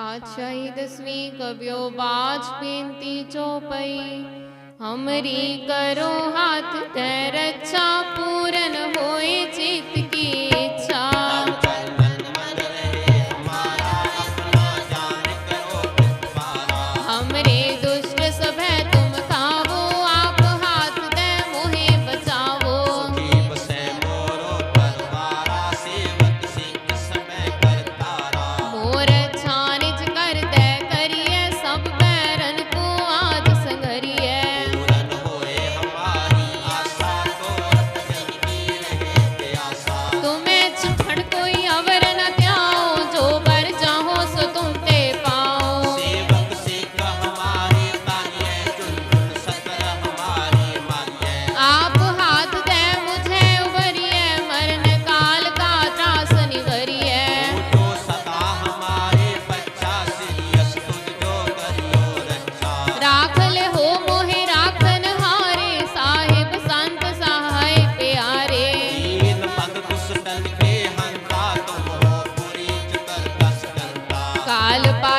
पाचाई दसवीं कवियो बाज बेनती चौपाई। हमरी करो हाथ ते रक्षा, पूरन होए चित की।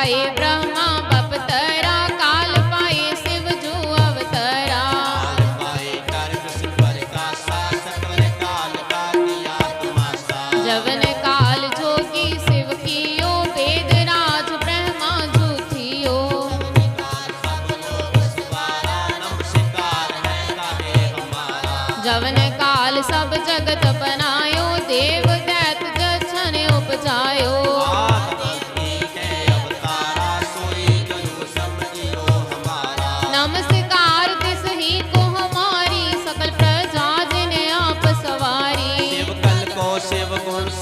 पाए ब्रह्मा काल पाए शिव जो अवतरा। जवन काल जोगी शिव कियो वेद राज ब्रह्मा थियो। जवन काल सब जगत बनायो देव Seva Gomes.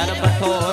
I'm a Barbacoa.